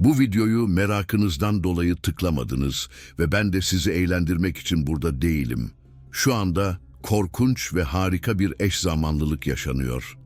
Bu videoyu merakınızdan dolayı tıklamadınız ve ben de sizi eğlendirmek için burada değilim. Şu anda korkunç ve harika bir eş zamanlılık yaşanıyor.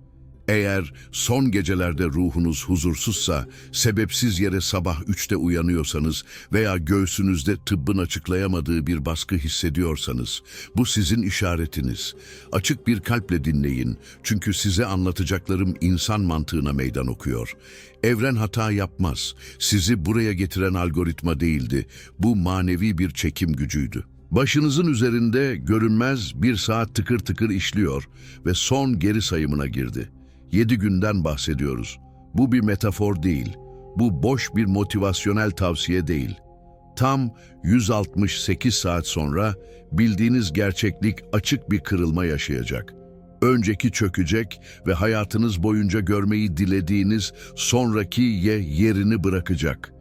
Eğer son gecelerde ruhunuz huzursuzsa, sebepsiz yere sabah 3'te uyanıyorsanız veya göğsünüzde tıbbın açıklayamadığı bir baskı hissediyorsanız, bu sizin işaretiniz. Açık bir kalple dinleyin çünkü size anlatacaklarım insan mantığına meydan okuyor. Evren hata yapmaz. Sizi buraya getiren algoritma değildi. Bu manevi bir çekim gücüydü. Başınızın üzerinde görünmez bir saat tıkır tıkır işliyor ve son geri sayımına girdi. Yedi günden bahsediyoruz. Bu bir metafor değil. Bu boş bir motivasyonel tavsiye değil. Tam 168 saat sonra bildiğiniz gerçeklik açık bir kırılma yaşayacak. Önceki çökecek ve hayatınız boyunca görmeyi dilediğiniz sonraki ye yerini bırakacak.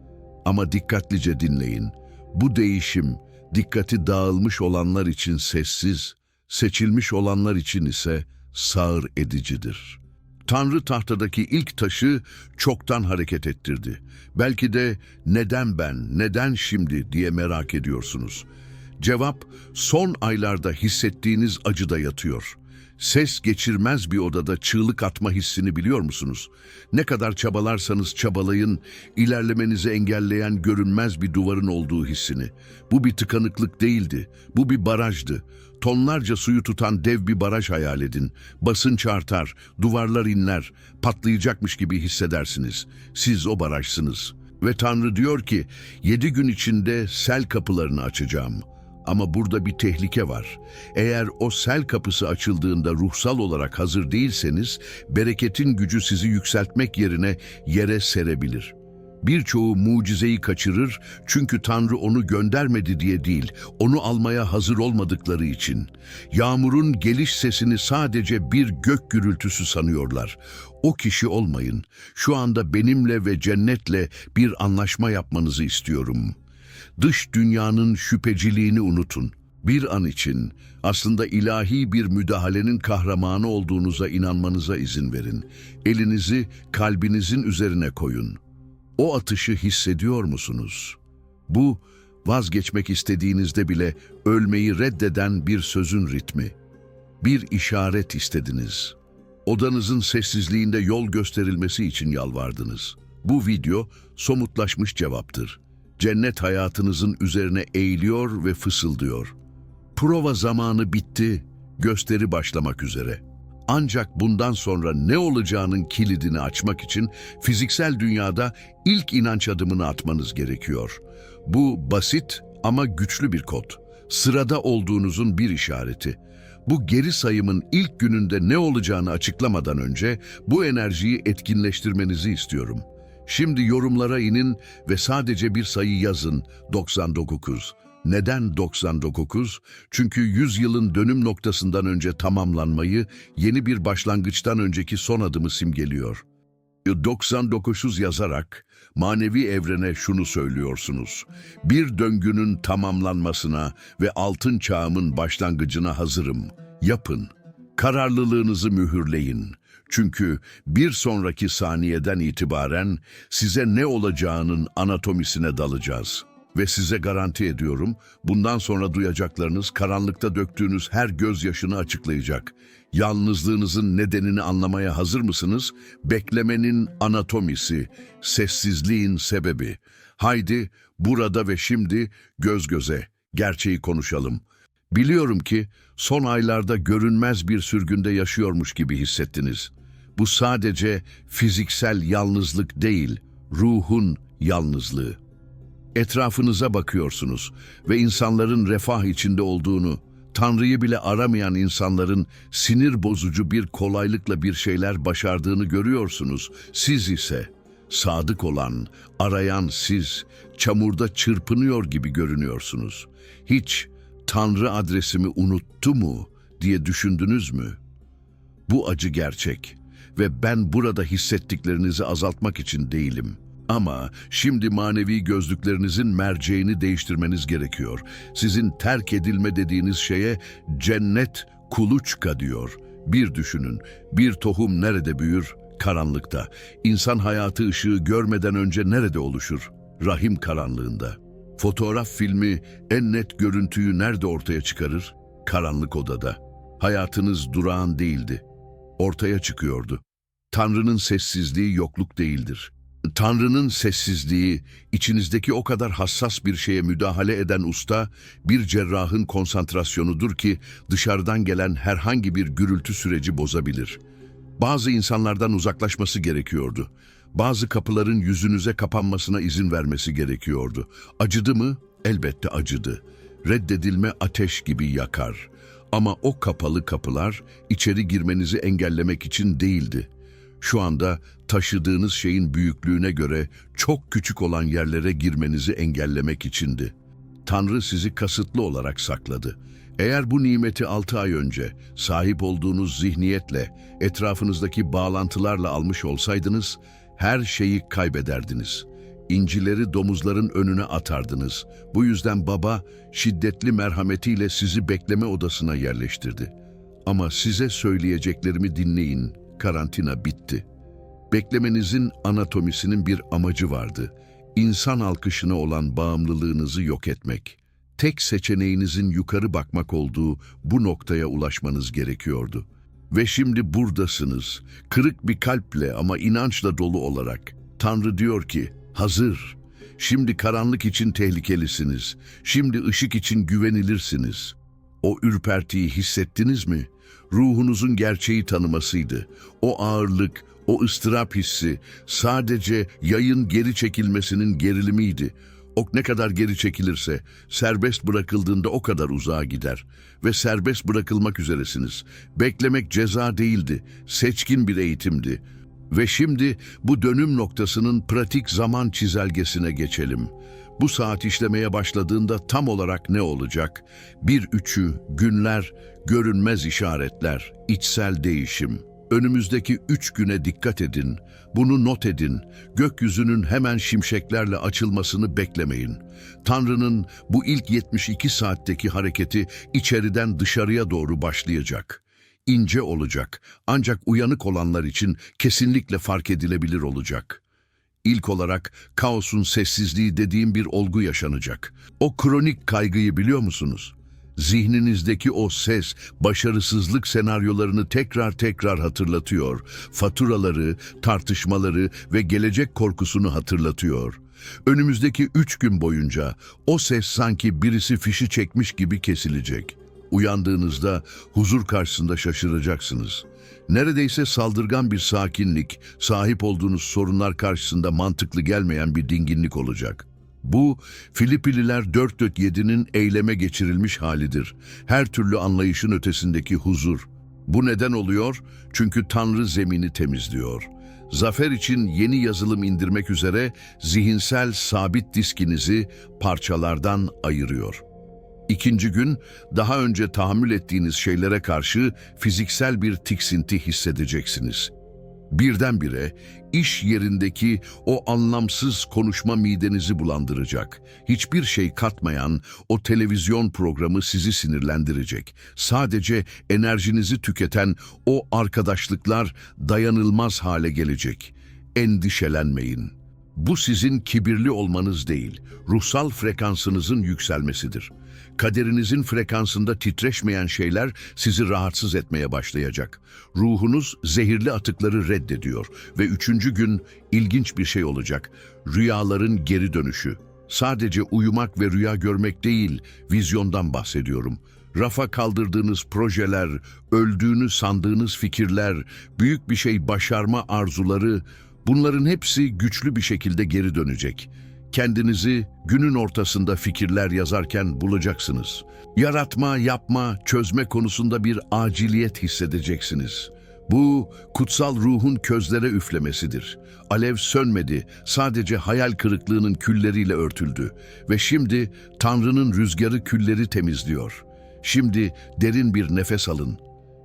Ama dikkatlice dinleyin. Bu değişim dikkati dağılmış olanlar için sessiz, seçilmiş olanlar için ise sağır edicidir. Tanrı tahtadaki ilk taşı çoktan hareket ettirdi. Belki de neden ben, neden şimdi diye merak ediyorsunuz. Cevap son aylarda hissettiğiniz acıda yatıyor. Ses geçirmez bir odada çığlık atma hissini biliyor musunuz? Ne kadar çabalarsanız çabalayın, ilerlemenizi engelleyen görünmez bir duvarın olduğu hissini. Bu bir tıkanıklık değildi, bu bir barajdı. Tonlarca suyu tutan dev bir baraj hayal edin. Basınç artar, duvarlar inler, patlayacakmış gibi hissedersiniz. Siz o barajsınız. Ve Tanrı diyor ki, yedi gün içinde sel kapılarını açacağım.'' Ama burada bir tehlike var. Eğer o sel kapısı açıldığında ruhsal olarak hazır değilseniz, bereketin gücü sizi yükseltmek yerine yere serebilir. Birçoğu mucizeyi kaçırır çünkü Tanrı onu göndermedi diye değil, onu almaya hazır olmadıkları için. Yağmurun geliş sesini sadece bir gök gürültüsü sanıyorlar. O kişi olmayın. Şu anda benimle ve cennetle bir anlaşma yapmanızı istiyorum.'' dış dünyanın şüpheciliğini unutun. Bir an için aslında ilahi bir müdahalenin kahramanı olduğunuza inanmanıza izin verin. Elinizi kalbinizin üzerine koyun. O atışı hissediyor musunuz? Bu vazgeçmek istediğinizde bile ölmeyi reddeden bir sözün ritmi. Bir işaret istediniz. Odanızın sessizliğinde yol gösterilmesi için yalvardınız. Bu video somutlaşmış cevaptır cennet hayatınızın üzerine eğiliyor ve fısıldıyor. Prova zamanı bitti, gösteri başlamak üzere. Ancak bundan sonra ne olacağının kilidini açmak için fiziksel dünyada ilk inanç adımını atmanız gerekiyor. Bu basit ama güçlü bir kod. Sırada olduğunuzun bir işareti. Bu geri sayımın ilk gününde ne olacağını açıklamadan önce bu enerjiyi etkinleştirmenizi istiyorum.'' Şimdi yorumlara inin ve sadece bir sayı yazın 99. Neden 99? Çünkü 100 yılın dönüm noktasından önce tamamlanmayı, yeni bir başlangıçtan önceki son adımı simgeliyor. 99 yazarak manevi evrene şunu söylüyorsunuz. Bir döngünün tamamlanmasına ve altın çağımın başlangıcına hazırım. Yapın. Kararlılığınızı mühürleyin. Çünkü bir sonraki saniyeden itibaren size ne olacağının anatomisine dalacağız. Ve size garanti ediyorum, bundan sonra duyacaklarınız karanlıkta döktüğünüz her gözyaşını açıklayacak. Yalnızlığınızın nedenini anlamaya hazır mısınız? Beklemenin anatomisi, sessizliğin sebebi. Haydi burada ve şimdi göz göze, gerçeği konuşalım.'' Biliyorum ki son aylarda görünmez bir sürgünde yaşıyormuş gibi hissettiniz. Bu sadece fiziksel yalnızlık değil, ruhun yalnızlığı. Etrafınıza bakıyorsunuz ve insanların refah içinde olduğunu, Tanrı'yı bile aramayan insanların sinir bozucu bir kolaylıkla bir şeyler başardığını görüyorsunuz. Siz ise sadık olan, arayan siz, çamurda çırpınıyor gibi görünüyorsunuz. Hiç Tanrı adresimi unuttu mu diye düşündünüz mü? Bu acı gerçek ve ben burada hissettiklerinizi azaltmak için değilim. Ama şimdi manevi gözlüklerinizin merceğini değiştirmeniz gerekiyor. Sizin terk edilme dediğiniz şeye cennet kuluçka diyor. Bir düşünün, bir tohum nerede büyür? Karanlıkta. İnsan hayatı ışığı görmeden önce nerede oluşur? Rahim karanlığında. Fotoğraf filmi en net görüntüyü nerede ortaya çıkarır? Karanlık odada. Hayatınız durağan değildi. Ortaya çıkıyordu. Tanrı'nın sessizliği yokluk değildir. Tanrı'nın sessizliği, içinizdeki o kadar hassas bir şeye müdahale eden usta, bir cerrahın konsantrasyonudur ki dışarıdan gelen herhangi bir gürültü süreci bozabilir. Bazı insanlardan uzaklaşması gerekiyordu. Bazı kapıların yüzünüze kapanmasına izin vermesi gerekiyordu. Acıdı mı? Elbette acıdı. Reddedilme ateş gibi yakar. Ama o kapalı kapılar içeri girmenizi engellemek için değildi. Şu anda taşıdığınız şeyin büyüklüğüne göre çok küçük olan yerlere girmenizi engellemek içindi. Tanrı sizi kasıtlı olarak sakladı. Eğer bu nimeti altı ay önce sahip olduğunuz zihniyetle, etrafınızdaki bağlantılarla almış olsaydınız, her şeyi kaybederdiniz. İncileri domuzların önüne atardınız. Bu yüzden baba şiddetli merhametiyle sizi bekleme odasına yerleştirdi. Ama size söyleyeceklerimi dinleyin, karantina bitti. Beklemenizin anatomisinin bir amacı vardı. İnsan alkışına olan bağımlılığınızı yok etmek. Tek seçeneğinizin yukarı bakmak olduğu bu noktaya ulaşmanız gerekiyordu. Ve şimdi buradasınız, kırık bir kalple ama inançla dolu olarak. Tanrı diyor ki, hazır. Şimdi karanlık için tehlikelisiniz. Şimdi ışık için güvenilirsiniz. O ürpertiyi hissettiniz mi? Ruhunuzun gerçeği tanımasıydı. O ağırlık, o ıstırap hissi sadece yayın geri çekilmesinin gerilimiydi. Ok ne kadar geri çekilirse serbest bırakıldığında o kadar uzağa gider ve serbest bırakılmak üzeresiniz. Beklemek ceza değildi, seçkin bir eğitimdi. Ve şimdi bu dönüm noktasının pratik zaman çizelgesine geçelim. Bu saat işlemeye başladığında tam olarak ne olacak? Bir üçü, günler, görünmez işaretler, içsel değişim. Önümüzdeki üç güne dikkat edin. Bunu not edin. Gökyüzünün hemen şimşeklerle açılmasını beklemeyin. Tanrı'nın bu ilk 72 saatteki hareketi içeriden dışarıya doğru başlayacak. İnce olacak ancak uyanık olanlar için kesinlikle fark edilebilir olacak. İlk olarak kaosun sessizliği dediğim bir olgu yaşanacak. O kronik kaygıyı biliyor musunuz? Zihninizdeki o ses, başarısızlık senaryolarını tekrar tekrar hatırlatıyor. Faturaları, tartışmaları ve gelecek korkusunu hatırlatıyor. Önümüzdeki üç gün boyunca o ses sanki birisi fişi çekmiş gibi kesilecek. Uyandığınızda huzur karşısında şaşıracaksınız. Neredeyse saldırgan bir sakinlik, sahip olduğunuz sorunlar karşısında mantıklı gelmeyen bir dinginlik olacak. Bu, Filipililer 447'nin eyleme geçirilmiş halidir. Her türlü anlayışın ötesindeki huzur. Bu neden oluyor? Çünkü Tanrı zemini temizliyor. Zafer için yeni yazılım indirmek üzere zihinsel sabit diskinizi parçalardan ayırıyor. İkinci gün, daha önce tahammül ettiğiniz şeylere karşı fiziksel bir tiksinti hissedeceksiniz. Birdenbire iş yerindeki o anlamsız konuşma midenizi bulandıracak. Hiçbir şey katmayan o televizyon programı sizi sinirlendirecek. Sadece enerjinizi tüketen o arkadaşlıklar dayanılmaz hale gelecek. Endişelenmeyin. Bu sizin kibirli olmanız değil, ruhsal frekansınızın yükselmesidir. Kaderinizin frekansında titreşmeyen şeyler sizi rahatsız etmeye başlayacak. Ruhunuz zehirli atıkları reddediyor ve üçüncü gün ilginç bir şey olacak. Rüyaların geri dönüşü. Sadece uyumak ve rüya görmek değil, vizyondan bahsediyorum. Rafa kaldırdığınız projeler, öldüğünü sandığınız fikirler, büyük bir şey başarma arzuları, bunların hepsi güçlü bir şekilde geri dönecek. Kendinizi günün ortasında fikirler yazarken bulacaksınız. Yaratma, yapma, çözme konusunda bir aciliyet hissedeceksiniz. Bu kutsal ruhun közlere üflemesidir. Alev sönmedi, sadece hayal kırıklığının külleriyle örtüldü ve şimdi Tanrı'nın rüzgarı külleri temizliyor. Şimdi derin bir nefes alın.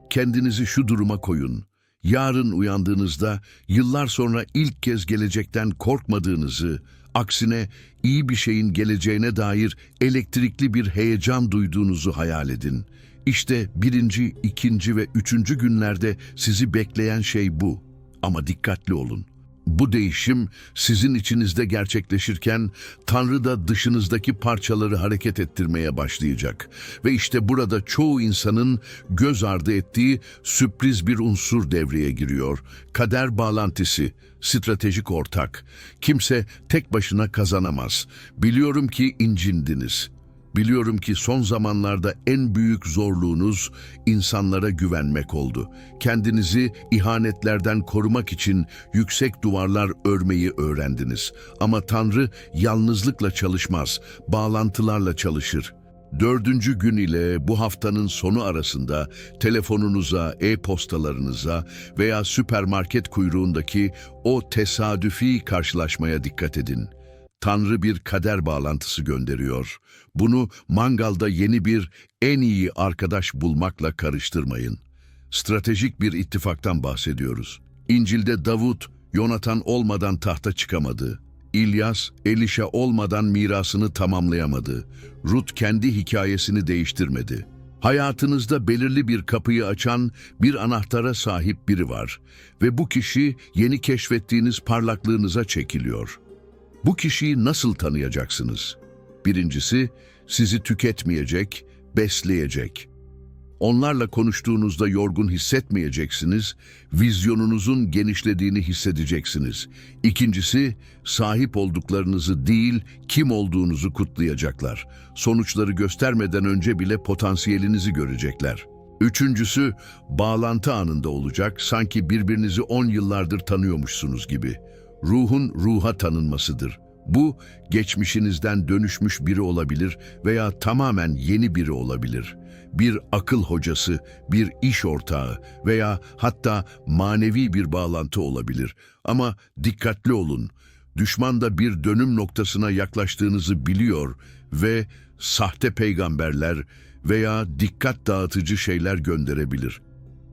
Kendinizi şu duruma koyun. Yarın uyandığınızda yıllar sonra ilk kez gelecekten korkmadığınızı, aksine iyi bir şeyin geleceğine dair elektrikli bir heyecan duyduğunuzu hayal edin. İşte birinci, ikinci ve üçüncü günlerde sizi bekleyen şey bu. Ama dikkatli olun. Bu değişim sizin içinizde gerçekleşirken Tanrı da dışınızdaki parçaları hareket ettirmeye başlayacak. Ve işte burada çoğu insanın göz ardı ettiği sürpriz bir unsur devreye giriyor. Kader bağlantısı, stratejik ortak. Kimse tek başına kazanamaz. Biliyorum ki incindiniz. Biliyorum ki son zamanlarda en büyük zorluğunuz insanlara güvenmek oldu. Kendinizi ihanetlerden korumak için yüksek duvarlar örmeyi öğrendiniz. Ama Tanrı yalnızlıkla çalışmaz, bağlantılarla çalışır. Dördüncü gün ile bu haftanın sonu arasında telefonunuza, e-postalarınıza veya süpermarket kuyruğundaki o tesadüfi karşılaşmaya dikkat edin. Tanrı bir kader bağlantısı gönderiyor. Bunu mangalda yeni bir en iyi arkadaş bulmakla karıştırmayın. Stratejik bir ittifaktan bahsediyoruz. İncil'de Davut, Yonatan olmadan tahta çıkamadı. İlyas, Elişa olmadan mirasını tamamlayamadı. Rut kendi hikayesini değiştirmedi. Hayatınızda belirli bir kapıyı açan bir anahtara sahip biri var ve bu kişi yeni keşfettiğiniz parlaklığınıza çekiliyor. Bu kişiyi nasıl tanıyacaksınız? Birincisi, sizi tüketmeyecek, besleyecek. Onlarla konuştuğunuzda yorgun hissetmeyeceksiniz, vizyonunuzun genişlediğini hissedeceksiniz. İkincisi, sahip olduklarınızı değil, kim olduğunuzu kutlayacaklar. Sonuçları göstermeden önce bile potansiyelinizi görecekler. Üçüncüsü, bağlantı anında olacak, sanki birbirinizi on yıllardır tanıyormuşsunuz gibi. Ruhun ruha tanınmasıdır. Bu, geçmişinizden dönüşmüş biri olabilir veya tamamen yeni biri olabilir. Bir akıl hocası, bir iş ortağı veya hatta manevi bir bağlantı olabilir. Ama dikkatli olun, düşman da bir dönüm noktasına yaklaştığınızı biliyor ve sahte peygamberler veya dikkat dağıtıcı şeyler gönderebilir.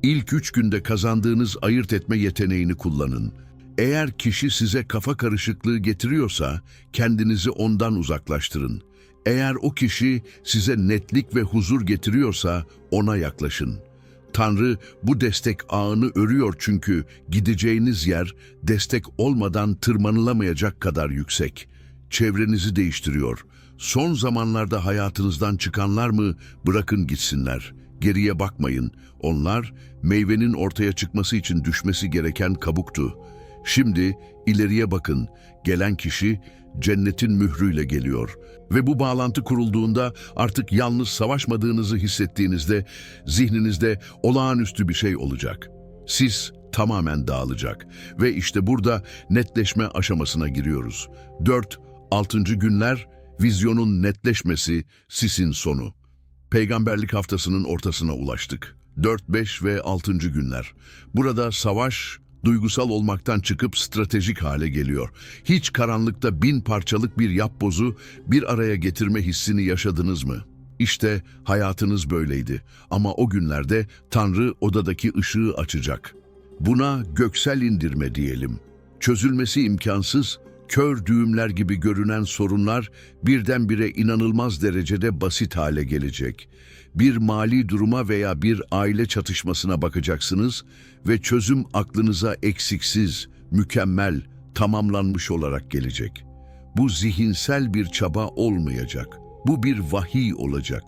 İlk üç günde kazandığınız ayırt etme yeteneğini kullanın. Eğer kişi size kafa karışıklığı getiriyorsa kendinizi ondan uzaklaştırın. Eğer o kişi size netlik ve huzur getiriyorsa ona yaklaşın. Tanrı bu destek ağını örüyor çünkü gideceğiniz yer destek olmadan tırmanılamayacak kadar yüksek. Çevrenizi değiştiriyor. Son zamanlarda hayatınızdan çıkanlar mı bırakın gitsinler. Geriye bakmayın. Onlar meyvenin ortaya çıkması için düşmesi gereken kabuktu. Şimdi ileriye bakın. Gelen kişi cennetin mührüyle geliyor. Ve bu bağlantı kurulduğunda artık yalnız savaşmadığınızı hissettiğinizde zihninizde olağanüstü bir şey olacak. Siz tamamen dağılacak. Ve işte burada netleşme aşamasına giriyoruz. 4-6. günler vizyonun netleşmesi sisin sonu. Peygamberlik haftasının ortasına ulaştık. 4, 5 ve 6. günler. Burada savaş duygusal olmaktan çıkıp stratejik hale geliyor. Hiç karanlıkta bin parçalık bir yapbozu bir araya getirme hissini yaşadınız mı? İşte hayatınız böyleydi ama o günlerde Tanrı odadaki ışığı açacak. Buna göksel indirme diyelim. Çözülmesi imkansız, kör düğümler gibi görünen sorunlar birdenbire inanılmaz derecede basit hale gelecek. Bir mali duruma veya bir aile çatışmasına bakacaksınız ve çözüm aklınıza eksiksiz, mükemmel, tamamlanmış olarak gelecek. Bu zihinsel bir çaba olmayacak. Bu bir vahiy olacak.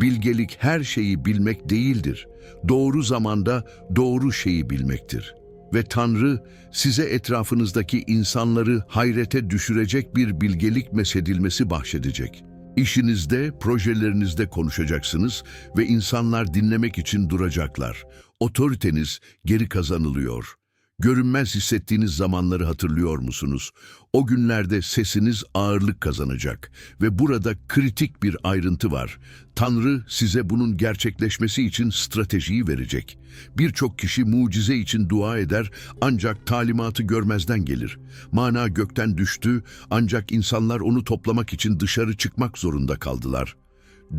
Bilgelik her şeyi bilmek değildir. Doğru zamanda doğru şeyi bilmektir.'' ve Tanrı size etrafınızdaki insanları hayrete düşürecek bir bilgelik mesedilmesi bahşedecek. İşinizde, projelerinizde konuşacaksınız ve insanlar dinlemek için duracaklar. Otoriteniz geri kazanılıyor. Görünmez hissettiğiniz zamanları hatırlıyor musunuz? O günlerde sesiniz ağırlık kazanacak ve burada kritik bir ayrıntı var. Tanrı size bunun gerçekleşmesi için stratejiyi verecek. Birçok kişi mucize için dua eder ancak talimatı görmezden gelir. Mana gökten düştü ancak insanlar onu toplamak için dışarı çıkmak zorunda kaldılar.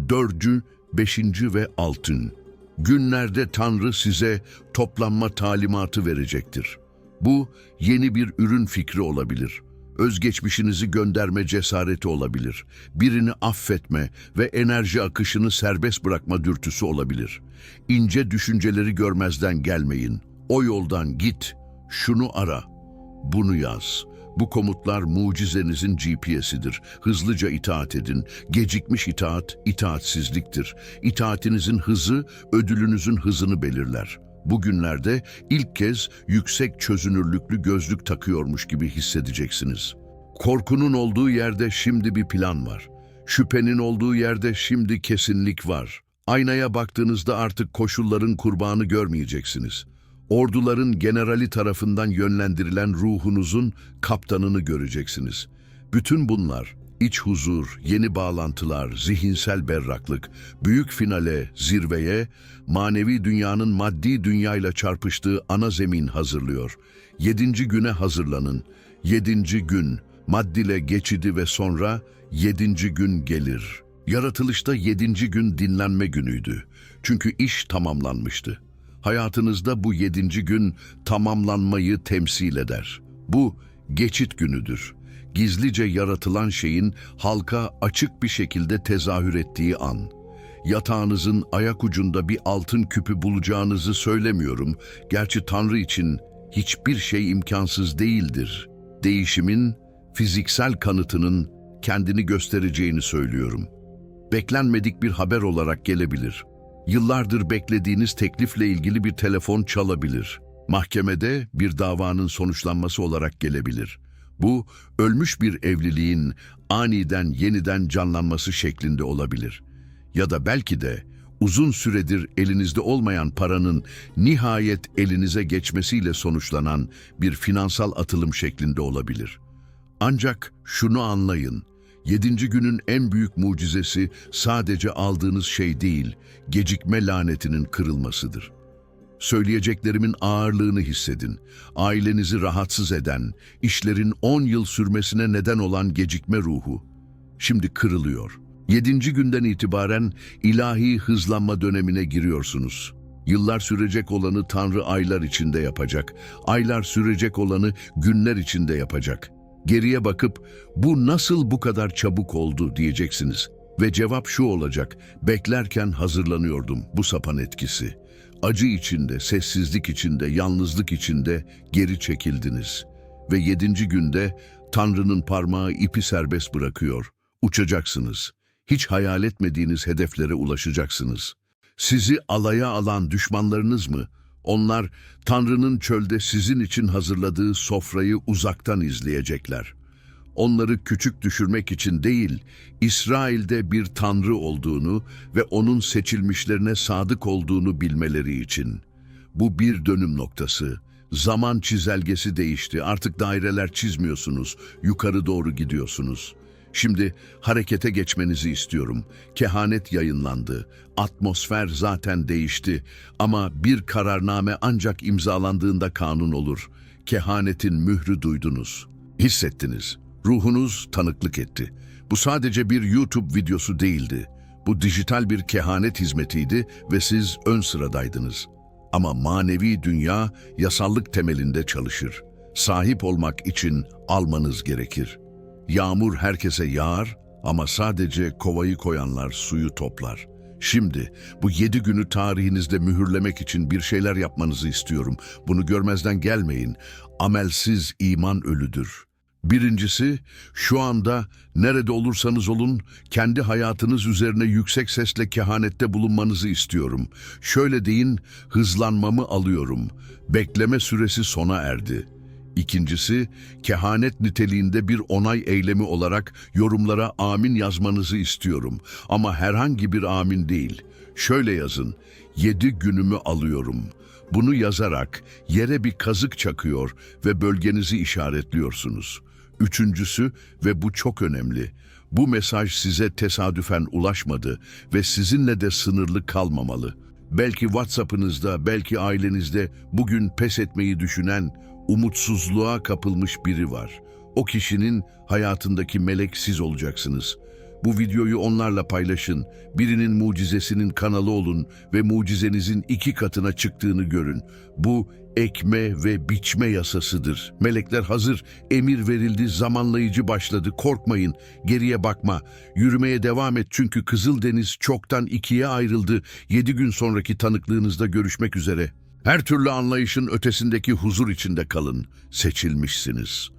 Dördüncü, beşinci ve altın. Günlerde Tanrı size toplanma talimatı verecektir. Bu yeni bir ürün fikri olabilir. Özgeçmişinizi gönderme cesareti olabilir. Birini affetme ve enerji akışını serbest bırakma dürtüsü olabilir. İnce düşünceleri görmezden gelmeyin. O yoldan git. Şunu ara, bunu yaz. Bu komutlar mucizenizin GPS'idir. Hızlıca itaat edin. Gecikmiş itaat, itaatsizliktir. İtaatinizin hızı, ödülünüzün hızını belirler. Bugünlerde ilk kez yüksek çözünürlüklü gözlük takıyormuş gibi hissedeceksiniz. Korkunun olduğu yerde şimdi bir plan var. Şüphenin olduğu yerde şimdi kesinlik var. Aynaya baktığınızda artık koşulların kurbanı görmeyeceksiniz. Orduların generali tarafından yönlendirilen ruhunuzun kaptanını göreceksiniz. Bütün bunlar iç huzur, yeni bağlantılar, zihinsel berraklık, büyük finale, zirveye, manevi dünyanın maddi dünyayla çarpıştığı ana zemin hazırlıyor. Yedinci güne hazırlanın. Yedinci gün, maddile geçidi ve sonra yedinci gün gelir. Yaratılışta yedinci gün dinlenme günüydü. Çünkü iş tamamlanmıştı. Hayatınızda bu yedinci gün tamamlanmayı temsil eder. Bu geçit günüdür. Gizlice yaratılan şeyin halka açık bir şekilde tezahür ettiği an. Yatağınızın ayak ucunda bir altın küpü bulacağınızı söylemiyorum. Gerçi Tanrı için hiçbir şey imkansız değildir. Değişimin, fiziksel kanıtının kendini göstereceğini söylüyorum. Beklenmedik bir haber olarak gelebilir. Yıllardır beklediğiniz teklifle ilgili bir telefon çalabilir. Mahkemede bir davanın sonuçlanması olarak gelebilir. Bu, ölmüş bir evliliğin aniden yeniden canlanması şeklinde olabilir. Ya da belki de uzun süredir elinizde olmayan paranın nihayet elinize geçmesiyle sonuçlanan bir finansal atılım şeklinde olabilir. Ancak şunu anlayın, yedinci günün en büyük mucizesi sadece aldığınız şey değil, gecikme lanetinin kırılmasıdır. Söyleyeceklerimin ağırlığını hissedin. Ailenizi rahatsız eden, işlerin 10 yıl sürmesine neden olan gecikme ruhu. Şimdi kırılıyor. Yedinci günden itibaren ilahi hızlanma dönemine giriyorsunuz. Yıllar sürecek olanı Tanrı aylar içinde yapacak. Aylar sürecek olanı günler içinde yapacak. Geriye bakıp bu nasıl bu kadar çabuk oldu diyeceksiniz. Ve cevap şu olacak. Beklerken hazırlanıyordum bu sapan etkisi. Acı içinde, sessizlik içinde, yalnızlık içinde geri çekildiniz. Ve yedinci günde Tanrı'nın parmağı ipi serbest bırakıyor. Uçacaksınız. Hiç hayal etmediğiniz hedeflere ulaşacaksınız. Sizi alaya alan düşmanlarınız mı? Onlar Tanrı'nın çölde sizin için hazırladığı sofrayı uzaktan izleyecekler. Onları küçük düşürmek için değil, İsrail'de bir Tanrı olduğunu ve onun seçilmişlerine sadık olduğunu bilmeleri için. Bu bir dönüm noktası. Zaman çizelgesi değişti. Artık daireler çizmiyorsunuz. Yukarı doğru gidiyorsunuz. Şimdi harekete geçmenizi istiyorum. Kehanet yayınlandı. Atmosfer zaten değişti. Ama bir kararname ancak imzalandığında kanun olur. Kehanetin mührü duydunuz. Hissettiniz. Ruhunuz tanıklık etti. Bu sadece bir YouTube videosu değildi. Bu dijital bir kehanet hizmetiydi ve siz ön sıradaydınız. Ama manevi dünya yasallık temelinde çalışır. Sahip olmak için almanız gerekir. Yağmur herkese yağar ama sadece kovayı koyanlar suyu toplar. Şimdi bu yedi günü tarihinizde mühürlemek için bir şeyler yapmanızı istiyorum. Bunu görmezden gelmeyin. Amelsiz iman ölüdür. Birincisi, şu anda nerede olursanız olun, kendi hayatınız üzerine yüksek sesle kehanette bulunmanızı istiyorum. Şöyle deyin, hızlanmamı alıyorum. Bekleme süresi sona erdi. İkincisi, kehanet niteliğinde bir onay eylemi olarak yorumlara amin yazmanızı istiyorum. Ama herhangi bir amin değil. Şöyle yazın, yedi günümü alıyorum. Bunu yazarak yere bir kazık çakıyor ve bölgenizi işaretliyorsunuz. Üçüncüsü ve bu çok önemli. Bu mesaj size tesadüfen ulaşmadı ve sizinle de sınırlı kalmamalı. Belki WhatsApp'ınızda, belki ailenizde bugün pes etmeyi düşünen, umutsuzluğa kapılmış biri var. O kişinin hayatındaki melek siz olacaksınız. Bu videoyu onlarla paylaşın. Birinin mucizesinin kanalı olun ve mucizenizin iki katına çıktığını görün. Bu ekme ve biçme yasasıdır. Melekler hazır, emir verildi, zamanlayıcı başladı. Korkmayın, geriye bakma. Yürümeye devam et çünkü Kızıldeniz çoktan ikiye ayrıldı. Yedi gün sonraki tanıklığınızda görüşmek üzere. Her türlü anlayışın ötesindeki huzur içinde kalın. Seçilmişsiniz.